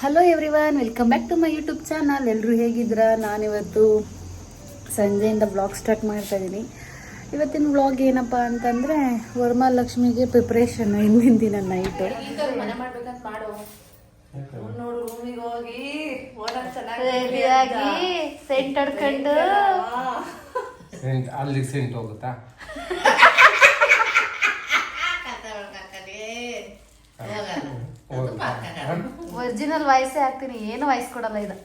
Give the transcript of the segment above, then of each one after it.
Hello everyone welcome back to my YouTube channel ಎಲ್ಲರೂ ಹೇಗಿದ್ದೀರಾ? ನಾನಿವತ್ತು ಸಂಜೆಯಿಂದ ಬ್ಲಾಗ್ ಸ್ಟಾರ್ಟ್ ಮಾಡ್ತಾ ಇದ್ದೀನಿ ಇವತ್ತಿನ ಬ್ಲಾಗ್ ಏನಪ್ಪ ಅಂತಂದರೆ ವರಮಹಾಲಕ್ಷ್ಮಿಗೆ ಪ್ರಿಪ್ರೇಷನ್ ಹಿಂದಿನ ದಿನ ನೈಟು ಸೆಂಟ್ ಅಡ್ಕೊಂಡು. ಸೆಂಟ್ ಅಲ್ಲಿ ಸೆಂಟ್ ಹೋಗುತ್ತಾ? ಹೋಗುತ್ತಾ ಒರಿಜಿನಲ್ ವಾಯ್ಸೇ ಹಾಕ್ತೀನಿ. ಏನು ವಾಯ್ಸ್ ಕೊಡಲ್ಲ ಇದು.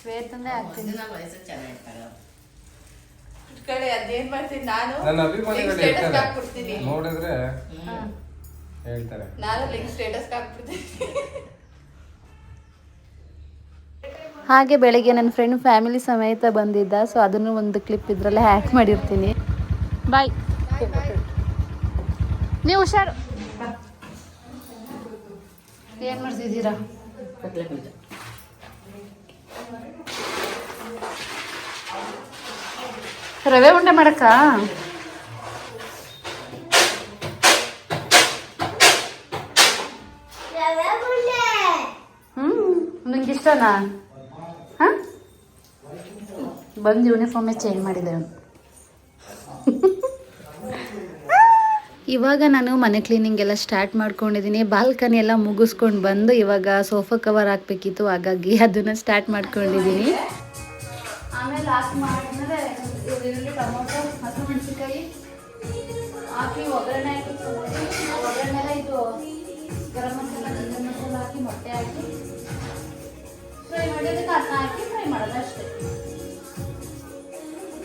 ಶ್ವೇತನೇ ಹಾಕ್ತೀನಿ. ನನ್ನ ಅಭಿಮಾನಿಗಳು ಹೇಳ್ತಾರೆ. ನೋಡಿದ್ರೆ ಹೇಳ್ತಾರೆ. ನಾನು ಲಿಂಕ್ ಸ್ಟೇಟಸ್ ಹಾಕ್ಬಿಡ್ತೀನಿ. ಹಾಗೆ ಬೆಳಗ್ಗೆ ನನ್ನ ಫ್ರೆಂಡ್ ಫ್ಯಾಮಿಲಿ ಸಮೇತ ಬಂದಿದ್ದ ಸೊ ಅದನ್ನು ಒಂದು ಕ್ಲಿಪ್ ಇದರಲ್ಲೇ ಹ್ಯಾಕ್ ಮಾಡಿರ್ತೀನಿ. ಬಾಯ್ ನೀವು ಹುಷಾರು. ಏನು ಮಾಡ್ತಿದ್ದೀರಾ? ರವೆ ಉಂಡೆ ಮಾಡಕ್ಕ? ಹ್ಮ್ ನಿಂಗೆ ಇಷ್ಟನಾ ಹಾಂ? ಬಂದು ಯೂನಿಫಾರ್ಮೇ ಚೇಂಜ್ ಮಾಡಿದೆ. ಅವ್ನು ಇವಾಗ ನಾನು ಮನೆ ಕ್ಲೀನಿಂಗ್ ಎಲ್ಲ ಸ್ಟಾರ್ಟ್ ಮಾಡ್ಕೊಂಡಿದ್ದೀನಿ ಬಾಲ್ಕನಿ ಎಲ್ಲ ಮುಗಿಸ್ಕೊಂಡು ಬಂದು ಇವಾಗ ಸೋಫಾ ಕವರ್ ಹಾಕ್ಬೇಕಿತ್ತು, ಹಾಗಾಗಿ ಅದನ್ನ ಸ್ಟಾರ್ಟ್ ಮಾಡ್ಕೊಂಡಿದ್ದೀನಿ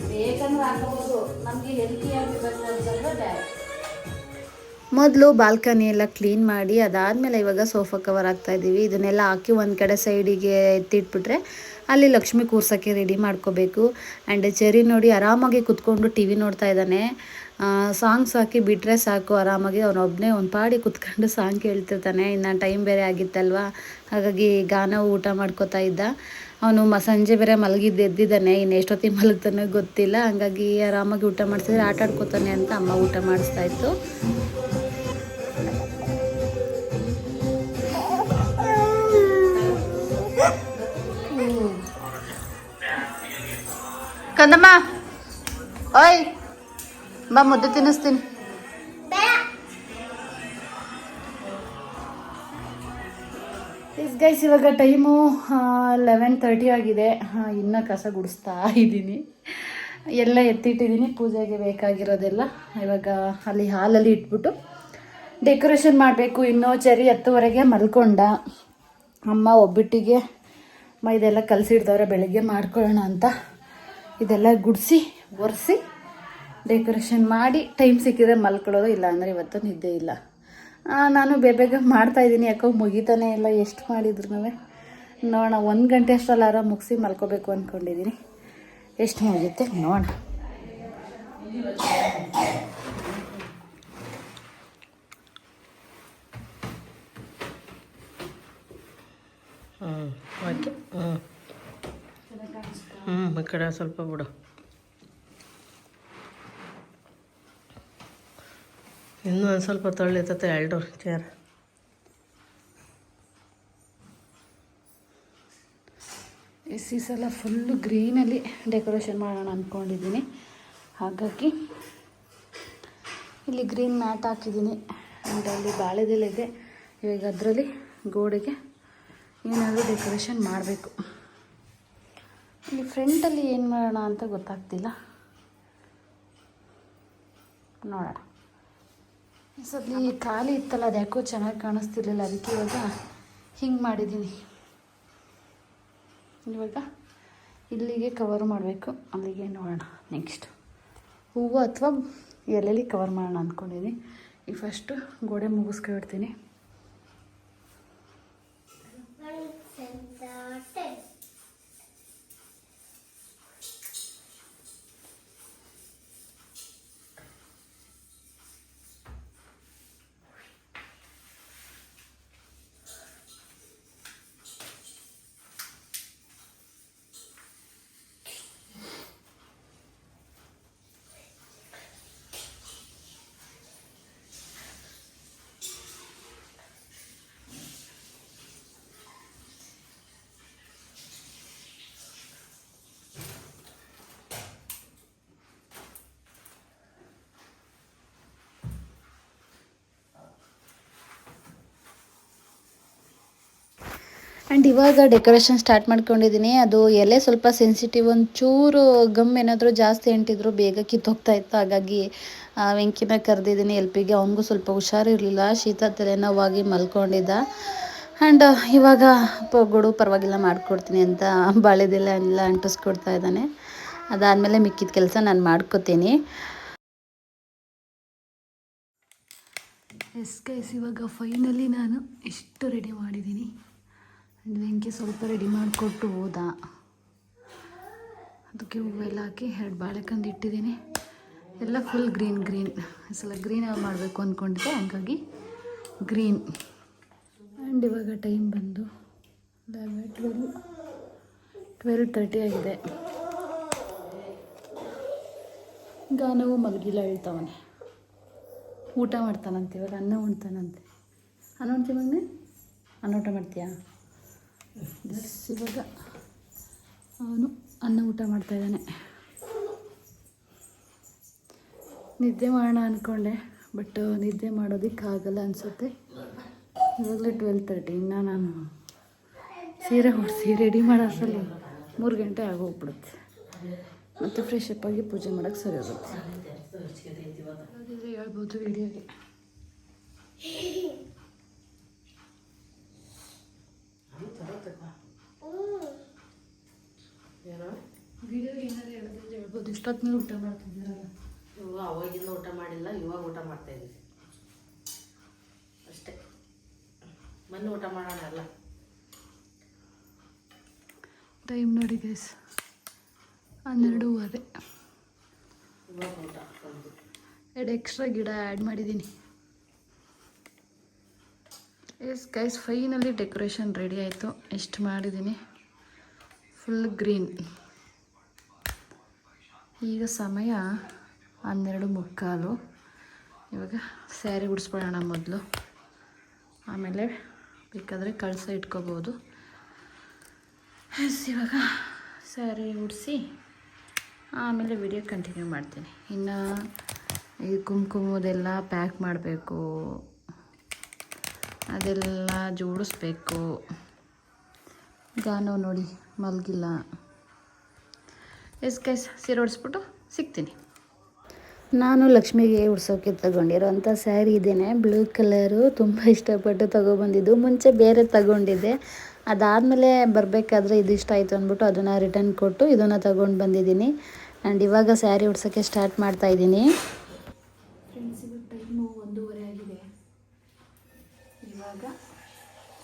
ಬೇಕಂದ್ರೆ ಹಾಕಬಹುದು ನಮಗೆ ಹೆಲ್ತಿಯಾಗಿರ್ಬೇಕು ಅಂತಂದ್ರೆ ಬ್ಯಾಡ ಮೊದಲು ಬಾಲ್ಕನಿ ಎಲ್ಲ ಕ್ಲೀನ್ ಮಾಡಿ ಅದಾದಮೇಲೆ ಇವಾಗ ಸೋಫಾ ಕವರ್ ಆಗ್ತಾ ಇದ್ದೀವಿ. ಇದನ್ನೆಲ್ಲ ಹಾಕಿ ಒಂದು ಕಡೆ ಸೈಡಿಗೆ ಎತ್ತಿಟ್ಬಿಟ್ರೆ ಅಲ್ಲಿ ಲಕ್ಷ್ಮಿ ಕೂರ್ಸೋಕ್ಕೆ ರೆಡಿ ಮಾಡ್ಕೋಬೇಕು. ಆ್ಯಂಡ್ ಚೆರಿ ನೋಡಿ ಆರಾಮಾಗಿ ಕುತ್ಕೊಂಡು ಟಿ ವಿ ನೋಡ್ತಾ ಇದ್ದಾನೆ. ಸಾಂಗ್ಸ್ ಹಾಕಿ ಬಿಟ್ಟರೆ ಸಾಕು. ಆರಾಮಾಗಿ ಅವನೊಬ್ಬನೇ ಒಂದು ಪಾಡಿ ಕುತ್ಕೊಂಡು ಸಾಂಗ್ ಕೇಳ್ತಿರ್ತಾನೆ. ಇನ್ನು ಟೈಮ್ ಬೇರೆ ಆಗಿತ್ತಲ್ವ? ಹಾಗಾಗಿ ಗಾನ ಊಟ ಮಾಡ್ಕೋತಾ ಇದ್ದ. ಅವನು ಮ, ಸಂಜೆ ಬೇರೆ ಮಲಗಿದ್ದು ಎದ್ದಿದ್ದಾನೆ. ಇನ್ನು ಎಷ್ಟೊತ್ತಿಗೆ ಮಲಗ್ತಾನೆ ಗೊತ್ತಿಲ್ಲ. ಹಾಗಾಗಿ ಆರಾಮಾಗಿ ಊಟ ಮಾಡಿಸಿದ್ರೆ ಆಟ ಆಡ್ಕೋತಾನೆ ಅಂತ ಅಮ್ಮ ಊಟ ಮಾಡಿಸ್ತಾ ಇತ್ತು. ಕಂದಮ್ಮ. ಓಯ್ ಬಾ ಮುದ್ದೆ ತಿನ್ನಿಸ್ತೀನಿ. ಇಸ್ ಗೈಸ್ ಇವಾಗ ಟೈಮು ಲೆವೆನ್ ತರ್ಟಿ ಆಗಿದೆ. ಇನ್ನೂ ಕಸ ಗುಡಿಸ್ತಾ ಇದ್ದೀನಿ ಎಲ್ಲ ಎತ್ತಿಟ್ಟಿದ್ದೀನಿ ಪೂಜೆಗೆ ಬೇಕಾಗಿರೋದೆಲ್ಲ. ಇವಾಗ ಅಲ್ಲಿ ಹಾಲಲ್ಲಿ ಇಟ್ಬಿಟ್ಟು ಡೆಕೋರೇಷನ್ ಮಾಡಬೇಕು. ಇನ್ನೂ ಚರಿ ಹತ್ತುವರೆಗೆ ಮಲ್ಕೊಂಡ. ಅಮ್ಮ ಒಬ್ಬಿಟ್ಟಿಗೆ ಮೈದೆಲ್ಲ ಕಲಸಿಡ್ದವ್ರೆ ಬೆಳಗ್ಗೆ ಮಾಡ್ಕೊಳ್ಳೋಣ ಅಂತ. ಇದೆಲ್ಲ ಗುಡಿಸಿ, ಒರೆಸಿ ಡೆಕೋರೇಷನ್ ಮಾಡಿ ಟೈಮ್ ಸಿಕ್ಕಿದ್ರೆ ಮಲ್ಕೊಳ್ಳೋದು ಇಲ್ಲ ಅಂದರೆ ಇವತ್ತು ನಿದ್ದೆ ಇಲ್ಲ. ನಾನು ಬೇಗ ಬೇಗ ಮಾಡ್ತಾಯಿದ್ದೀನಿ ಯಾಕೋ ಮುಗಿತಾನೆ ಇಲ್ಲ, ಎಷ್ಟು ಮಾಡಿದ್ರು ನೋಡೋಣ, ಒಂದು ಗಂಟೆ ಅಷ್ಟರಲ್ಲಿ ಆರಾಮ್ ಮುಗಿಸಿ ಮಲ್ಕೋಬೇಕು ಅಂದ್ಕೊಂಡಿದ್ದೀನಿ ಎಷ್ಟು ಮುಗಿಯುತ್ತೆ ನೋಡೋಣ. ಹ್ಞೂ ಓಕೆ ಹ್ಞೂ ಹ್ಞೂ ಕಡೆ ಸ್ವಲ್ಪ ಬಿಡು. ಇನ್ನೂ ಒಂದು ಸ್ವಲ್ಪ ತೊಳಿತತೆ ಎರಡು ಚೇರ್ ಈ ಸಲ ಫುಲ್ಲು ಗ್ರೀನಲ್ಲಿ ಡೆಕೋರೇಷನ್ ಮಾಡೋಣ ಅಂದ್ಕೊಂಡಿದ್ದೀನಿ ಹಾಗಾಗಿ ಇಲ್ಲಿ ಗ್ರೀನ್ ಮ್ಯಾಟ್ ಹಾಕಿದ್ದೀನಿ. ಆ್ಯಂಡ್ ಅಲ್ಲಿ ಬಾಳೆದೆಲೆ ಇದೆ. ಇವಾಗ ಅದರಲ್ಲಿ ಗೋಡೆಗೆ ಏನಾದರೂ ಡೆಕೋರೇಷನ್ ಮಾಡಬೇಕು. ಇಲ್ಲಿ ಫ್ರಂಟಲ್ಲಿ ಏನು ಮಾಡೋಣ ಅಂತ ಗೊತ್ತಾಗ್ತಿಲ್ಲ. ನೋಡೋಣ. ಸದ್ಲಿ ಖಾಲಿ ಇತ್ತಲ್ಲ, ಅದು ಯಾಕೋ ಚೆನ್ನಾಗಿ ಕಾಣಿಸ್ತಿರ್ಲಿಲ್ಲ, ಅದಕ್ಕೆ ಇವಾಗ ಹಿಂಗೆ ಮಾಡಿದ್ದೀನಿ ಇವಾಗ ಇಲ್ಲಿಗೆ ಕವರ್ ಮಾಡಬೇಕು, ಅಲ್ಲಿಗೆ ನೋಡೋಣ ನೆಕ್ಸ್ಟ್ ಹೂವು ಅಥವಾ ಎಲ್ಲೆಲ್ಲಿ ಕವರ್ ಮಾಡೋಣ ಅಂದ್ಕೊಂಡಿದ್ದೀನಿ ಈ ಫಸ್ಟು ಗೋಡೆ ಮುಗಿಸ್ಕೊಬಿಡ್ತೀನಿ ಆ್ಯಂಡ್ ಇವಾಗ ಡೆಕೋರೇಷನ್ ಸ್ಟಾರ್ಟ್ ಮಾಡ್ಕೊಂಡಿದ್ದೀನಿ ಅದು ಎಲೆ ಸ್ವಲ್ಪ ಸೆನ್ಸಿಟಿವ್ ಒಂಚೂರು ಗಮ್ ಏನಾದರೂ ಜಾಸ್ತಿ ಅಂಟಿದ್ರು ಬೇಗ ಕಿತ್ತೋಗ್ತಾ ಇತ್ತು. ಹಾಗಾಗಿ ವೆಂಕಿನ ಕರೆದಿದ್ದೀನಿ ಎಲ್ಪಿಗೆ. ಅವನಿಗೂ ಸ್ವಲ್ಪ ಹುಷಾರಿರಲಿಲ್ಲ. ಶೀತ ತಲೆನೋವಾಗಿ ಮಲ್ಕೊಂಡಿದ್ದ. ಆ್ಯಂಡ್ ಇವಾಗ ಪೊಗಡು ಪರವಾಗಿಲ್ಲ ಮಾಡಿಕೊಡ್ತೀನಿ ಅಂತ ಬಾಳೆದೆಲ್ಲ ಎಲ್ಲ ಅಂಟಿಸ್ಕೊಡ್ತಾ ಇದ್ದಾನೆ. ಅದಾದಮೇಲೆ ಮಿಕ್ಕಿದ ಕೆಲಸ ನಾನು ಮಾಡ್ಕೋತೀನಿ. ಎಸ್ ಗೈಸ್ ಇವಾಗ ಫೈನಲಿ ನಾನು ಇಷ್ಟು ರೆಡಿ ಮಾಡಿದ್ದೀನಿ ವೆಂಕಿ ಸ್ವಲ್ಪ ರೆಡಿ ಮಾಡಿಕೊಟ್ಟು ಹೋದ. ಅದಕ್ಕೆ ಹೂವೆಲ್ಲ ಹಾಕಿ ಎರಡು ಬಾಳೆಕಂದು ಇಟ್ಟಿದ್ದೀನಿ. ಎಲ್ಲ ಫುಲ್ ಗ್ರೀನ್ ಗ್ರೀನ್ ಸಲ ಗ್ರೀನ್ ಮಾಡಬೇಕು ಅಂದ್ಕೊಂಡಿದ್ದೆ ಹಂಗಾಗಿ ಗ್ರೀನ್ ಆ್ಯಂಡ್ ಇವಾಗ ಟೈಮ್ ಬಂದು ಟ್ವೆಲ್ ಟ್ವೆಲ್ ತರ್ಟಿ ಆಗಿದೆ. ಗಾನವು ಮಲಗಿಲ್ಲ ಹೇಳ್ತಾವನೆ. ಊಟ ಮಾಡ್ತಾನಂತೆ, ಇವಾಗ ಅನ್ನ ಉಣ್ತಾನಂತೆ. ಅನ್ನ ಉಣ್ತೀವಿ ಮಗನೆ? ಅನ್ನ ಊಟ ಮಾಡ್ತೀಯಾ? ಇವಾಗ ಅವನು ಅನ್ನ ಊಟ ಮಾಡ್ತಾ ಇದ್ದಾನೆ. ನಿದ್ದೆ ಮಾಡೋಣ ಅಂದ್ಕೊಂಡೆ ಬಟ್ ನಿದ್ದೆ ಮಾಡೋದಕ್ಕಾಗಲ್ಲ ಅನಿಸುತ್ತೆ. ಇವಾಗಲೇ ಟ್ವೆಲ್ ತರ್ಟಿ ಇನ್ನು ನಾನು ಸೀರೆ ಹೊಡಿಸಿ ರೆಡಿ ಮಾಡೋ ಅಷ್ಟರಲ್ಲಿ ಮೂರು ಗಂಟೆ ಆಗೋಗ್ಬಿಡುತ್ತೆ. ಮತ್ತು ಫ್ರೆಶ್ ಅಪ್ ಆಗಿ ಪೂಜೆ ಮಾಡೋಕ್ಕೆ ಸರಿ ಹೋಗುತ್ತೆ. ಹೇಳ್ಬೋದು ವಿಡಿಯೋಗೆ ವಿಡಿಯೋಗೆ ಏನಾದ್ರು ಹೇಳಿದ್ರೆ ಹೇಳ್ಬೋದು. ಇಷ್ಟೊತ್ತಿನಲ್ಲಿ ಊಟ ಮಾಡ್ತಿದ್ದೀರಲ್ಲ? ಇವಾಗ ಅವಾಗಿಂದ ಊಟ ಮಾಡಿಲ್ಲ ಇವಾಗ ಊಟ ಮಾಡ್ತಾ ಇದ್ದೀವಿ ಅಷ್ಟೇ. ಮೊನ್ನೆ ಊಟ ಮಾಡೋಣ ಅಲ್ಲ. ಟೈಮ್ ನೋಡಿ ಗೈಸ್ ಹನ್ನೆರಡೂವರೆ. ಇವಾಗ ಊಟ ಎರಡು ಎಕ್ಸ್ಟ್ರಾ ಗಿಡ ಆ್ಯಡ್ ಮಾಡಿದ್ದೀನಿ. Yes guys finally decoration ready ಆಯಿತು. ಎಷ್ಟು ಮಾಡಿದ್ದೀನಿ. ಫುಲ್ ಗ್ರೀನ್ ಈಗ ಸಮಯ ಹನ್ನೆರಡು ಮುಕ್ಕಾಲು. ಇವಾಗ ಸ್ಯಾರಿ ಉಡಿಸ್ಬಿಡೋಣ ಮೊದಲು. ಆಮೇಲೆ ಬೇಕಾದರೆ ಕಳಸ ಇಟ್ಕೋಬೋದು. ಎಸ್ ಇವಾಗ ಸ್ಯಾರಿ ಉಡಿಸಿ ಆಮೇಲೆ ವಿಡಿಯೋ ಕಂಟಿನ್ಯೂ ಮಾಡ್ತೀನಿ. ಇನ್ನು ಈ ಕುಂಕುಮದೆಲ್ಲ ಪ್ಯಾಕ್ ಮಾಡಬೇಕು. ಅದೆಲ್ಲ ಜೋಡಿಸ್ಬೇಕು. ಗಾನೋ ನೋಡಿ, ಮಲಗಿಲ್ಲ. ಎಸ್ ಕೈಸ್ ಸೀರೆ ಹೊಡಿಸ್ಬಿಟ್ಟು ಸಿಗ್ತೀನಿ. ನಾನು ಲಕ್ಷ್ಮಿಗೆ ಉಡ್ಸೋಕ್ಕೆ ತಗೊಂಡಿರೋಂಥ ಸ್ಯಾರಿ ಇದೇನೆ. ಬ್ಲೂ ಕಲರು, ತುಂಬ ಇಷ್ಟಪಟ್ಟು ತೊಗೊಬಂದಿದ್ದು. ಮುಂಚೆ ಬೇರೆ ತಗೊಂಡಿದ್ದೆ. ಅದಾದಮೇಲೆ ಬರಬೇಕಾದ್ರೆ ಇದು ಇಷ್ಟ ಆಯಿತು ಅಂದ್ಬಿಟ್ಟು ಅದನ್ನು ರಿಟರ್ನ್ ಕೊಟ್ಟು ಇದನ್ನು ತಗೊಂಡು ಬಂದಿದ್ದೀನಿ. ಆ್ಯಂಡ್ ಇವಾಗ ಸ್ಯಾರಿ ಉಡ್ಸೋಕ್ಕೆ ಸ್ಟಾರ್ಟ್ ಮಾಡ್ತಾ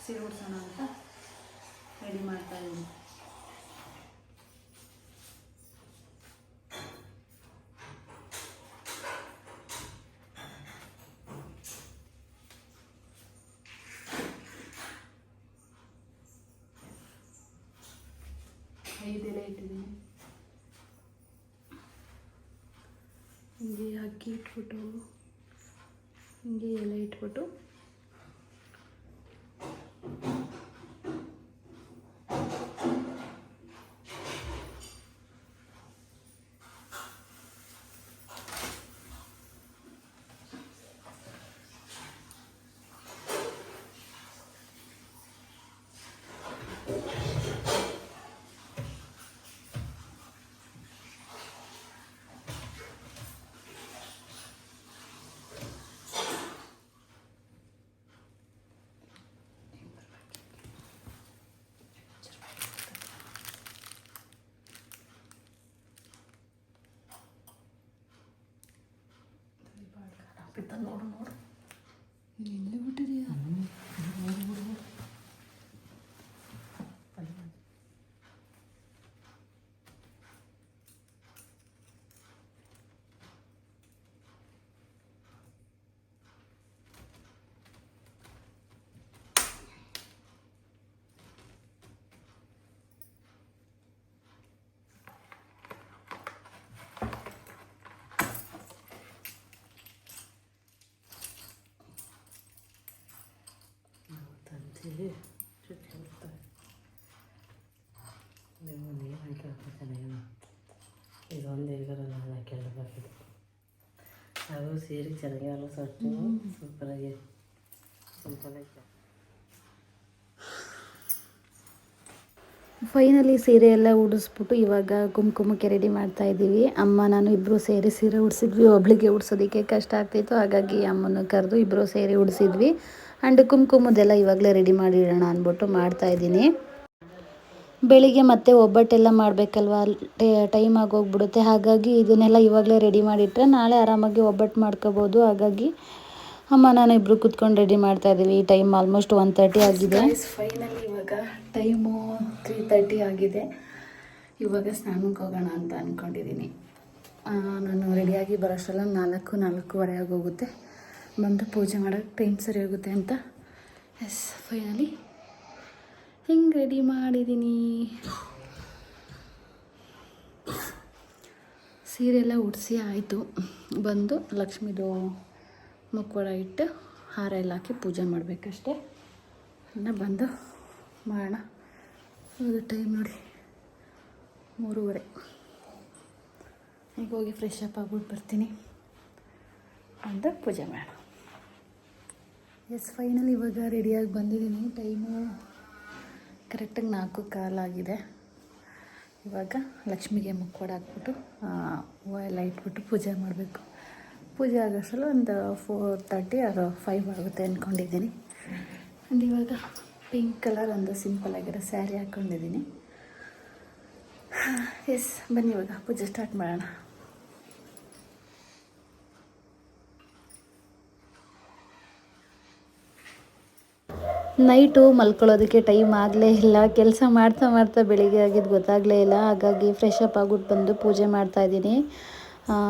ಸೀರೆ ಉಡ್ಸೋಣ ಅಂತ ರೆಡಿ ಮಾಡ್ತಾ ಇದ್ದೀನಿ. ಐದೆಲ್ಲ ಇಟ್ಟಿದ್ದೀನಿ. ಹಿಂಗೆ ಅಕ್ಕಿ ಇಟ್ಬಿಟ್ಟು ಹಿಂಗೆ ಎಲೆ ಇಟ್ಬಿಟ್ಟು ನೋಡು ನೋಡು ಎಲ್ಲಿ ಬಿಟ್ಟಿದೆಯಾ ತಂತಿ ಚುಚ್ಚಿ ಬಿಡ್ತಾರೆ ನೀವು ನೀರು ಹಾಕಿ ಹಾಕ್ಬೇಕಲ್ಲ ಇದೊಂದು ಇಲ್ಗರಲ್ಲ ಹಾಕಿ ಹಾಕಿದ್ದು ಅದು ಸೀರೆ ಚೆನ್ನಾಗಿಲ್ಲ ಸೊಟ್ಟು ಸೂಪರಾಗಿ ಸಿಂಪಲಾಗಿ ಫೈನಲಿ ಸೀರೆ ಎಲ್ಲ ಉಡಿಸ್ಬಿಟ್ಟು ಇವಾಗ ಕುಂಕುಮಕ್ಕೆ ರೆಡಿ ಮಾಡ್ತಾ ಇದ್ದೀವಿ. ಅಮ್ಮ ನಾನು ಇಬ್ಬರು ಸೇರಿ ಸೀರೆ ಉಡಿಸಿದ್ವಿ. ಒಬ್ಳಿಗೆ ಉಡ್ಸೋದಕ್ಕೆ ಕಷ್ಟ ಆಗ್ತಿತ್ತು. ಹಾಗಾಗಿ ಅಮ್ಮನ ಕರೆದು ಇಬ್ಬರು ಸೇರಿ ಉಡಿಸಿದ್ವಿ. ಆ್ಯಂಡ್ ಕುಂಕುಮದೆಲ್ಲ ಇವಾಗಲೇ ರೆಡಿ ಮಾಡಿಡೋಣ ಅಂದ್ಬಿಟ್ಟು ಮಾಡ್ತಾಯಿದ್ದೀನಿ ಬೆಳಿಗ್ಗೆ ಮತ್ತೆ ಒಬ್ಬಟ್ಟೆಲ್ಲ ಮಾಡಬೇಕಲ್ವ? ಟೈಮ್ ಆಗೋಗ್ಬಿಡುತ್ತೆ. ಹಾಗಾಗಿ ಇದನ್ನೆಲ್ಲ ಇವಾಗಲೇ ರೆಡಿ ಮಾಡಿಟ್ರೆ ನಾಳೆ ಆರಾಮಾಗಿ ಒಬ್ಬಟ್ಟು ಮಾಡ್ಕೋಬೋದು. ಹಾಗಾಗಿ ಅಮ್ಮ ನಾನು ಇಬ್ಬರು ಕುತ್ಕೊಂಡು ರೆಡಿ ಮಾಡ್ತಾ ಇದ್ದೀವಿ. ಟೈಮ್ ಆಲ್ಮೋಸ್ಟ್ ಒನ್ ತರ್ಟಿ ಆಗಿದೆ. ಫೈನಲಿ ಇವಾಗ ಟೈಮು ತ್ರೀ ತರ್ಟಿ ಆಗಿದೆ. ಇವಾಗ ಸ್ನಾನಕ್ಕೆ ಹೋಗೋಣ ಅಂತ ಅಂದ್ಕೊಂಡಿದ್ದೀನಿ ನಾನು ರೆಡಿಯಾಗಿ ಬರೋಷ್ಟೆಲ್ಲ ನಾಲ್ಕು ನಾಲ್ಕೂವರೆ ಆಗೋಗುತ್ತೆ. ಬಂದು ಪೂಜೆ ಮಾಡೋಕ್ಕೆ ಟೈಮ್ ಸರಿ ಹೋಗುತ್ತೆ ಅಂತ. ಎಸ್ ಫೈನಲಿ ಹಿಂಗೆ ರೆಡಿ ಮಾಡಿದ್ದೀನಿ ಸೀರೆ ಎಲ್ಲ ಉಡಿಸಿ ಆಯಿತು. ಬಂದು ಲಕ್ಷ್ಮೀದು ಮುಕ್ಕೊಳ ಇಟ್ಟು ಹಾರ ಎಲ್ಲ ಹಾಕಿ ಪೂಜೆ ಮಾಡಬೇಕಷ್ಟೆ. ಇನ್ನು ಬಂದು ಮಾಡೋಣ. ಅದು ಟೈಮ್ ನೋಡಿ. ಮೂರುವರೆ. ಈಗ ಹೋಗಿ ಫ್ರೆಶ್ ಅಪ್ ಆಗ್ಬಿಟ್ಟು ಬರ್ತೀನಿ. ಅಂತ ಪೂಜೆ ಮಾಡೋಣ. ಎಸ್ ಫೈನಲ್ ಇವಾಗ ರೆಡಿಯಾಗಿ ಬಂದಿದ್ದೀನಿ. ಟೈಮು ಕರೆಕ್ಟಾಗಿ ನಾಲ್ಕು ಕಾಲಾಗಿದೆ ಇವಾಗ ಲಕ್ಷ್ಮಿಗೆ ಮುಖವಾಡ ಹಾಕ್ಬಿಟ್ಟು ಹೂವು ಎಲ್ಲ ಇಟ್ಬಿಟ್ಟು ಪೂಜೆ ಮಾಡಬೇಕು. ಪೂಜೆ ಆಗೋಷ್ಟರಲ್ಲಿ ಒಂದು ಫೋರ್ ತರ್ಟಿ ಆರ್ ಫೈವ್ ಆಗುತ್ತೆ ಅಂದ್ಕೊಂಡಿದ್ದೀನಿ ಆ್ಯಂಡ್ ಇವಾಗ ಪಿಂಕ್ ಕಲರ್ ಒಂದು ಸಿಂಪಲ್ ಆಗಿರೋ ಸ್ಯಾರಿ ಹಾಕ್ಕೊಂಡಿದ್ದೀನಿ ಎಸ್ ಬನ್ನಿ ಇವಾಗ ಪೂಜೆ ಸ್ಟಾರ್ಟ್ ಮಾಡೋಣ. ನೈಟು ಮಲ್ಕೊಳ್ಳೋದಕ್ಕೆ ಟೈಮ್ ಆಗಲೇ ಇಲ್ಲ. ಕೆಲಸ ಮಾಡ್ತಾ ಮಾಡ್ತಾ ಬೆಳಿಗ್ಗೆ ಆಗಿದ್ದು ಗೊತ್ತಾಗಲೇ ಇಲ್ಲ. ಹಾಗಾಗಿ ಫ್ರೆಶ್ ಅಪ್ ಆಗ್ಬಿಟ್ಟು ಬಂದು ಪೂಜೆ ಮಾಡ್ತಾ ಇದ್ದೀನಿ.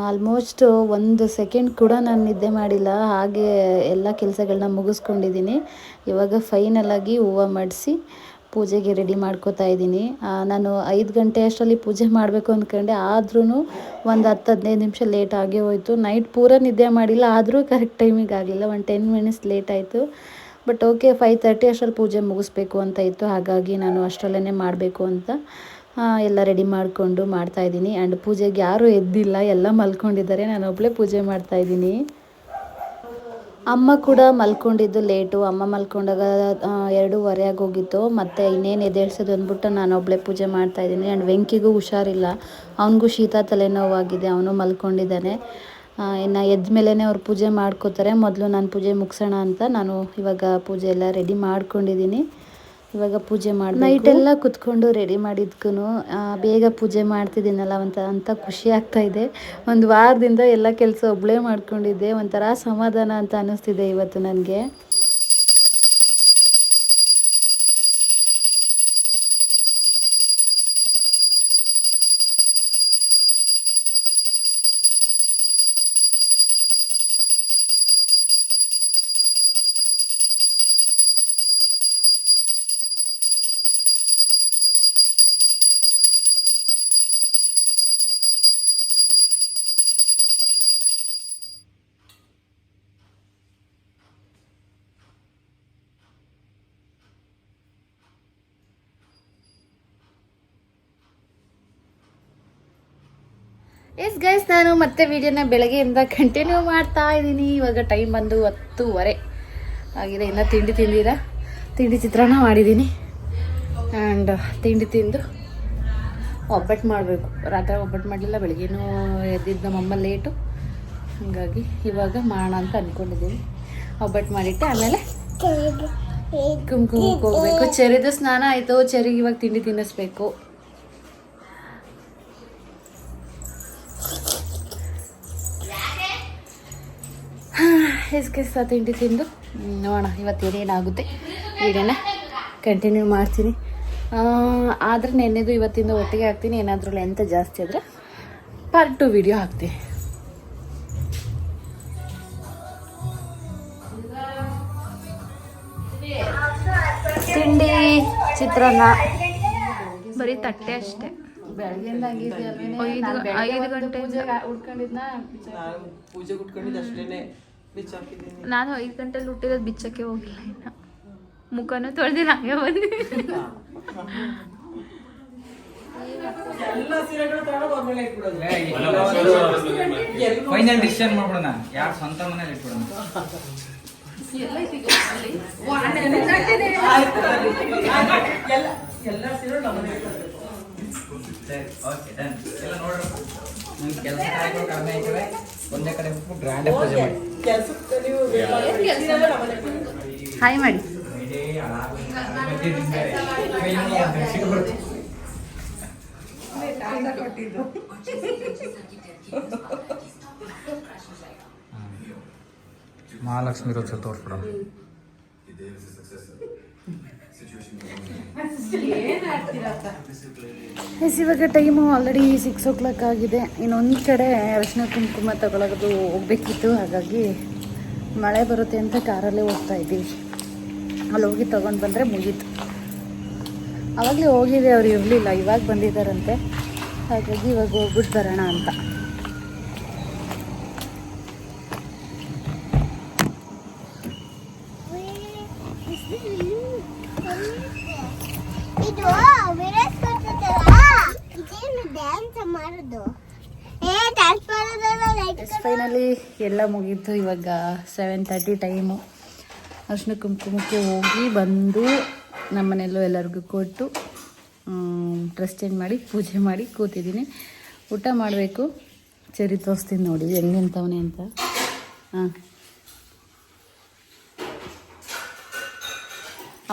ಆಲ್ಮೋಸ್ಟ್ ಒಂದು ಸೆಕೆಂಡ್ ಕೂಡ ನಾನು ನಿದ್ದೆ ಮಾಡಿಲ್ಲ. ಹಾಗೆ ಎಲ್ಲ ಕೆಲಸಗಳನ್ನ ಮುಗಿಸ್ಕೊಂಡಿದ್ದೀನಿ. ಇವಾಗ ಫೈನಲಾಗಿ ಹೂವು ಮಾಡಿಸಿ ಪೂಜೆಗೆ ರೆಡಿ ಮಾಡ್ಕೋತಾ ಇದ್ದೀನಿ. ನಾನು ಐದು ಗಂಟೆ ಅಷ್ಟರಲ್ಲಿ ಪೂಜೆ ಮಾಡಬೇಕು ಅಂದ್ಕೊಂಡೆ ಆದ್ರೂ ಒಂದು ಹತ್ತು ಹದಿನೈದು ನಿಮಿಷ ಲೇಟ್ ಆಗೇ ಹೋಯಿತು. ನೈಟ್ ಪೂರ ನಿದ್ದೆ ಮಾಡಿಲ್ಲ. ಆದರೂ ಕರೆಕ್ಟ್ ಟೈಮಿಗೆ ಆಗಲಿಲ್ಲ. ಒಂದು ಟೆನ್ ಮಿನಿಟ್ಸ್ ಲೇಟ್ ಆಯಿತು. ಬಟ್ ಓಕೆ ಫೈವ್ ತರ್ಟಿ ಅಷ್ಟರಲ್ಲಿ ಪೂಜೆ ಮುಗಿಸ್ಬೇಕು ಅಂತ ಇತ್ತು. ಹಾಗಾಗಿ ನಾನು ಅಷ್ಟರಲ್ಲೇ ಮಾಡಬೇಕು ಅಂತ ಎಲ್ಲ ರೆಡಿ ಮಾಡಿಕೊಂಡು ಮಾಡ್ತಾಯಿದ್ದೀನಿ ಆ್ಯಂಡ್ ಪೂಜೆಗೆ ಯಾರೂ ಎದ್ದಿಲ್ಲ, ಎಲ್ಲ ಮಲ್ಕೊಂಡಿದ್ದಾರೆ. ನಾನು ಒಬ್ಬಳೇ ಪೂಜೆ ಮಾಡ್ತಾಯಿದ್ದೀನಿ ಅಮ್ಮ ಕೂಡ ಮಲ್ಕೊಂಡಿದ್ದು ಲೇಟು ಅಮ್ಮ ಮಲ್ಕೊಂಡಾಗ ಎರಡೂವರೆ ಆಗೋಗಿತ್ತು. ಮತ್ತು ಇನ್ನೇನು ಎದ್ದೇಳ್ಸೋದು ಅಂದ್ಬಿಟ್ಟು ನಾನು ಒಬ್ಬಳೇ ಪೂಜೆ ಮಾಡ್ತಾಯಿದ್ದೀನಿ ಆ್ಯಂಡ್ ವೆಂಕಿಗೂ ಹುಷಾರಿಲ್ಲ. ಅವನಿಗೂ ಶೀತ ತಲೆನೋವಾಗಿದೆ. ಅವನು ಮಲ್ಕೊಂಡಿದ್ದಾನೆ. ಇನ್ನು ಎದ್ದ ಮೇಲೇ ಅವ್ರು ಪೂಜೆ ಮಾಡ್ಕೋತಾರೆ. ಮೊದಲು ನಾನು ಪೂಜೆ ಮುಗಿಸೋಣ ಅಂತ ನಾನು ಇವಾಗ ಪೂಜೆ ಎಲ್ಲ ರೆಡಿ ಮಾಡ್ಕೊಂಡಿದ್ದೀನಿ ಇವಾಗ ಪೂಜೆ ಮಾಡಿ ನೈಟೆಲ್ಲ ಕುತ್ಕೊಂಡು ರೆಡಿ ಮಾಡಿದ್ಕೂ ಬೇಗ ಪೂಜೆ ಮಾಡ್ತಿದ್ದೀನಲ್ಲ ಅಂತ ಅಂತ ಖುಷಿ ಆಗ್ತಾ ಇದೆ. ಒಂದು ವಾರದಿಂದ ಎಲ್ಲ ಕೆಲಸ ಒಬ್ಬಳೇ ಮಾಡ್ಕೊಂಡಿದ್ದೆ. ಒಂಥರ ಸಮಾಧಾನ ಅಂತ ಅನ್ನಿಸ್ತಿದೆ ಇವತ್ತು ನನಗೆ. ಎಸ್ ಗೈಸ್ ನಾನು ಮತ್ತೆ ವಿಡಿಯೋನ ಬೆಳಗ್ಗೆಯಿಂದ ಕಂಟಿನ್ಯೂ ಮಾಡ್ತಾ ಇದ್ದೀನಿ. ಇವಾಗ ಟೈಮ್ ಬಂದು ಹತ್ತೂವರೆ. ಆಗಿದೆ ಇನ್ನು ತಿಂಡಿ ತಿಂದಿರ? ತಿಂಡಿ ಚಿತ್ರಾನ್ನ ಮಾಡಿದ್ದೀನಿ. ಆ್ಯಂಡ್ ತಿಂಡಿ ತಿಂದು ಒಬ್ಬಟ್ಟು ಮಾಡಬೇಕು. ರಾತ್ರಿ ಒಬ್ಬಟ್ಟು ಮಾಡಲಿಲ್ಲ ಬೆಳಗ್ಗೆನೂ ಎದ್ದಿದ್ದು ನಮ್ಮಮ್ಮ ಲೇಟು ಹಾಗಾಗಿ ಇವಾಗ ಮಾಡೋಣ ಅಂತ ಅಂದ್ಕೊಂಡಿದ್ದೀನಿ ಒಬ್ಬಟ್ಟು ಮಾಡಿಟ್ಟೆ ಆಮೇಲೆ ಕುಂಕುಮಕ್ಕೆ ಹೋಗ್ಬೇಕು. ಚೆರಿದು ಸ್ನಾನ ಆಯಿತು. ಚೆರಿಗೆ ಇವಾಗ ತಿಂಡಿ ತಿನ್ನಿಸ್ಬೇಕು. ಹೆಸ್ಕೆಸ ತಿಂಡಿ ತಿಂದು ನೋಡೋಣ ಇವತ್ತು ಏನೇನಾಗುತ್ತೆ ವೀಡಿಯೋನ ಕಂಟಿನ್ಯೂ ಮಾಡ್ತೀನಿ. ಆದರೆ ನೆನ್ನೆದು ಇವತ್ತಿಂದ ಒಟ್ಟಿಗೆ ಹಾಕ್ತೀನಿ ಏನಾದರೂ ಲೆಂತ್ ಜಾಸ್ತಿ ಆದರೆ ಪಾರ್ಟ್ ಟು ವಿಡಿಯೋ ಹಾಕ್ತೀನಿ. ತಿಂಡಿ ಚಿತ್ರಾನ್ನ. ಬರೀ ತಟ್ಟೆ ಅಷ್ಟೇ. ಬೆಳಗ್ಗೆಯಿಂದ ಐದು ಗಂಟೆ ಉಟ್ಕೊಂಡಿದ್ನ? ಪೂಜೆಗೆ ಕುಟ್ಕೊಂಡಿದ್ದು ಅಷ್ಟೇನೆ. ನಾನು ಐದು ಗಂಟೆಲಿ ಹುಟ್ಟಿರೋದು ಬಿಚ್ಚಕ್ಕೆ ಹೋಗಿಲ್ಲ ಇನ್ನ. ಮುಖನೂ ತೊಳೆದಿಲ್ಲ ಹಂಗೆ ಬಂದು. ಫೈನಲ್ ಡಿಸಿಷನ್ ಮಾಡ್ಬಿಡೋಣ. ಯಾರು ಸ್ವಂತ ಮನೇಲಿ ಇಟ್ಬಿಡೋಣ? ಎಲ್ಲ ನಮ್ಮನೆ ಕೆಲಸ ಕಡಿಮೆ ಆಯ್ತವೆ. ಒಂದೇ ಕಡೆ ಗ್ರ್ಯಾಂಡ್ ಪೂಜೆ ಮಾಡಿ. ಹಾಯ್ ಮಾಡಿ ಮಹಾಲಕ್ಷ್ಮಿ ರೋಚ ತೋರಿಸ್ಬಿಡ ಎಸ್ ಇವಾಗ time already six o'clock ಆಗಿದೆ. ಇನ್ನೊಂದು ಕಡೆ ಅರಿಶಿನ ಕುಂಕುಮ ತಗೊಳ್ಳೋದು ಹೋಗ್ಬೇಕಿತ್ತು. ಹಾಗಾಗಿ ಮಳೆ ಬರುತ್ತೆ ಅಂತ ಕಾರಲ್ಲೇ ಹೋಗ್ತಾ ಇದ್ದೀವಿ. ಅಲ್ಲಿ ಹೋಗಿ ತೊಗೊಂಡು ಬಂದರೆ ಮುಗೀತು. ಆವಾಗಲೇ ಹೋಗಿದೆ, ಅವ್ರು ಇರಲಿಲ್ಲ. ಇವಾಗ ಬಂದಿದ್ದಾರಂತೆ. ಹಾಗಾಗಿ ಇವಾಗ ಹೋಗ್ಬಿಟ್ಟು ಬರೋಣ ಅಂತ ಇದು ವಿರಾಟ್ ಕೊಡ್ತದಲ್ಲ ಇದೇನು ಡ್ಯಾನ್ಸ್ ಮಾಡೋದು ಏ ಡ್ಯಾನ್ಸ್ ಮಾಡೋದಲ್ಲ ಲೈಟ್ ಎಸ್ ಫೈನಲಿ ಎಲ್ಲ ಮುಗೀತು ಇವಾಗ ಸೆವೆನ್ ತರ್ಟಿ ಟೈಮು ಅರ್ಶಿನ ಕುಂಕುಮಕ್ಕೆ ಹೋಗಿ ಬಂದು ನಮ್ಮನೆಯಲ್ಲೂ ಎಲ್ಲರಿಗೂ ಕೊಟ್ಟು ಡ್ರೆಸ್ ಚೇಂಜ್ ಮಾಡಿ, ಪೂಜೆ ಮಾಡಿ ಕೂತಿದ್ದೀನಿ. ಊಟ ಮಾಡಬೇಕು. ಚರಿ ತೋರಿಸ್ತೀನಿ ನೋಡಿ, ಹೆಂಗೆ ಅಂತವನೇ ಅಂತ. ಹಾಂ.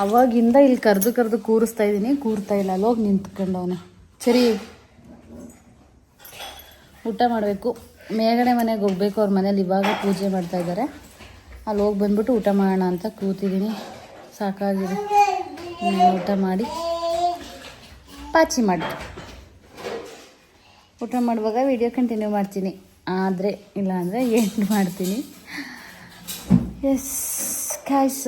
ಅವಾಗಿಂದ ಇಲ್ಲಿ ಕರೆದು ಕರೆದು ಕೂರಿಸ್ತಾ ಇದ್ದೀನಿ. ಕೂರ್ತಾ ಇಲ್ಲ, ಅಲ್ಲೋಗಿ ನಿಂತ್ಕೊಂಡವನೆ. ಸರಿ ಊಟ ಮಾಡಬೇಕು. ಮೇಗಡೆ ಮನೆಗೆ ಹೋಗ್ಬೇಕು, ಅವ್ರ ಮನೇಲಿ ಇವಾಗ ಪೂಜೆ ಮಾಡ್ತಾ ಇದ್ದಾರೆ. ಅಲ್ಲಿ ಹೋಗಿ ಬಂದ್ಬಿಟ್ಟು ಊಟ ಮಾಡೋಣ ಅಂತ ಕೂತಿದ್ದೀನಿ. ಸಾಕಾಗಿದೆ. ಊಟ ಮಾಡಿ ಪಾಚಿ ಮಾಡಿ ಊಟ ಮಾಡುವಾಗ ವಿಡಿಯೋ ಕಂಟಿನ್ಯೂ ಮಾಡ್ತೀನಿ. ಆದರೆ, ಇಲ್ಲ ಅಂದರೆ ಎಂಡ್ ಮಾಡ್ತೀನಿ. ಎಸ್ ಕಾಯ್ಸ್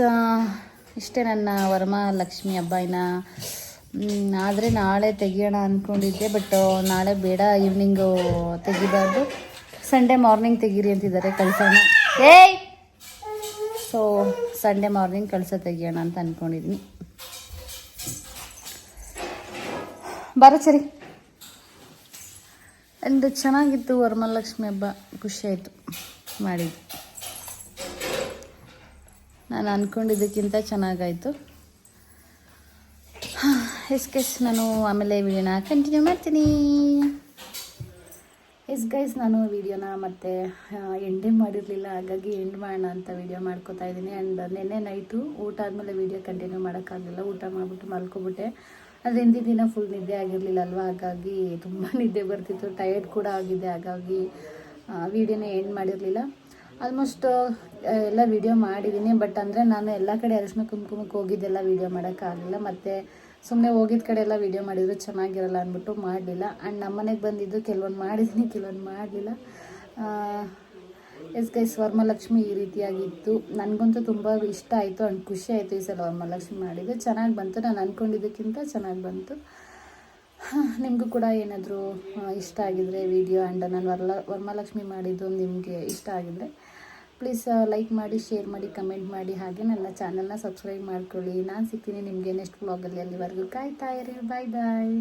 ಇಷ್ಟೇ ನನ್ನ ವರಮಹಾಲಕ್ಷ್ಮಿ ಹಬ್ಬ ಇನ್ನು ಆದರೆ ನಾಳೆ ತೆಗಿಯೋಣ ಅಂದ್ಕೊಂಡಿದ್ದೆ ಬಟ್ ನಾಳೆ ಬೇಡ ಈವ್ನಿಂಗು ತೆಗಿಬಾರ್ದು. ಸಂಡೇ ಮಾರ್ನಿಂಗ್ ತೆಗೀರಿ ಅಂತಿದ್ದಾರೆ, ಕಳಿಸೋಣ. ಏಯ್! ಸೊ ಸಂಡೇ ಮಾರ್ನಿಂಗ್ ಕಳ್ಸ ತೆಗಿಯೋಣ ಅಂತ ಅಂದ್ಕೊಂಡಿದ್ದೀನಿ ಬರೋ ಸರಿ. ಒಂದು ಚೆನ್ನಾಗಿತ್ತು ವರಮಹಾಲಕ್ಷ್ಮಿ ಹಬ್ಬ ಖುಷಿಯಾಯಿತು ಮಾಡಿದ್ದು. ನಾನು ಅಂದ್ಕೊಂಡಿದ್ದಕ್ಕಿಂತ ಚೆನ್ನಾಗಾಯಿತು. ಎಸ್, ಕೆಸ್, ನಾನು ಆಮೇಲೆ ವಿಡಿಯೋನ ಕಂಟಿನ್ಯೂ ಮಾಡ್ತೀನಿ. ಎಸ್ ಗೈಸ್, ನಾನು ವಿಡಿಯೋನ ಮತ್ತೆ ಎಂಡೇ ಮಾಡಿರಲಿಲ್ಲ, ಹಾಗಾಗಿ ಎಂಡ್ ಮಾಡೋಣ ಅಂತ ವಿಡಿಯೋ ಮಾಡ್ಕೋತಾ ಇದ್ದೀನಿ. ಆ್ಯಂಡ್ ನಿನ್ನೆ ನೈಟು ಊಟ ಆದಮೇಲೆ ವಿಡಿಯೋ ಕಂಟಿನ್ಯೂ ಮಾಡೋಕ್ಕಾಗಲಿಲ್ಲ. ಊಟ ಮಾಡಿಬಿಟ್ಟು ಮಲ್ಕೊಬಿಟ್ಟೆ. ಆದರೆ ಹಿಂದಿನ ದಿನ ಫುಲ್ ನಿದ್ದೆ ಆಗಿರಲಿಲ್ಲ ಅಲ್ವಾ ಹಾಗಾಗಿ ತುಂಬ ನಿದ್ದೆ ಬರ್ತಿತ್ತು. ಟಯರ್ಡ್ ಕೂಡ ಆಗಿದೆ ಹಾಗಾಗಿ ವಿಡಿಯೋನ ಎಂಡ್ ಮಾಡಿರಲಿಲ್ಲ. ಆಲ್ಮೋಸ್ಟ್ ಎಲ್ಲ ವಿಡಿಯೋ ಮಾಡಿದ್ದೀನಿ ಬಟ್ ಅಂದರೆ ನಾನು ಎಲ್ಲ ಕಡೆ ಅರಿಶಿನ ಕುಂಕುಮಕ್ಕೆ ಹೋಗಿದ್ದೆಲ್ಲ ವಿಡಿಯೋ ಮಾಡೋಕ್ಕಾಗಲಿಲ್ಲ ಮತ್ತು ಸುಮ್ಮನೆ ಹೋಗಿದ್ದ ಕಡೆ ಎಲ್ಲ ವಿಡಿಯೋ ಮಾಡಿದ್ರು, ಚೆನ್ನಾಗಿರಲ್ಲ ಅಂದ್ಬಿಟ್ಟು ಮಾಡಲಿಲ್ಲ. ಆ್ಯಂಡ್ ನಮ್ಮ ಮನೆಗೆ ಬಂದಿದ್ದು ಕೆಲವೊಂದು ಮಾಡಿದ್ದೀನಿ ಕೆಲವೊಂದು ಮಾಡಲಿಲ್ಲ. ಎಸ್ ಗೈಸ್ ವರಮಹಾಲಕ್ಷ್ಮಿ ಈ ರೀತಿಯಾಗಿತ್ತು. ನನಗಂತೂ ತುಂಬ ಇಷ್ಟ ಆಯಿತು ಆ್ಯಂಡ್ ಖುಷಿ ಆಯಿತು ಈ ಸಲ ವರಮಹಾಲಕ್ಷ್ಮಿ ಮಾಡಿದ್ದು. ಚೆನ್ನಾಗಿ ಬಂತು. ನಾನು ಅಂದ್ಕೊಂಡಿದ್ದಕ್ಕಿಂತ ಚೆನ್ನಾಗಿ ಬಂತು. ನಿಮಗೂ ಕೂಡ ಏನಾದರೂ ಇಷ್ಟ ಆಗಿದರೆ ವಿಡಿಯೋ ಆ್ಯಂಡ್ ನಾನು ವರಲ ವರಮಹಾಲಕ್ಷ್ಮಿ ಮಾಡಿದ್ದು ನಿಮಗೆ ಇಷ್ಟ ಆಗಿದರೆ ಪ್ಲೀಸ್ ಲೈಕ್ ಮಾಡಿ ಶೇರ್ ಮಾಡಿ ಕಮೆಂಟ್ ಮಾಡಿ ಹಾಗೆ ನನ್ನ ಚಾನಲ್ನ ಸಬ್ಸ್ಕ್ರೈಬ್ ಮಾಡ್ಕೊಳ್ಳಿ. ನಾನು ಸಿಗ್ತೀನಿ ನಿಮಗೆ ನೆಕ್ಸ್ಟ್ ವ್ಲಾಗಲ್ಲಿ ಅಲ್ಲಿವರೆಗೂ ಕಾಯ್ತಾ ಇರಿ. ಬಾಯ್ ಬಾಯ್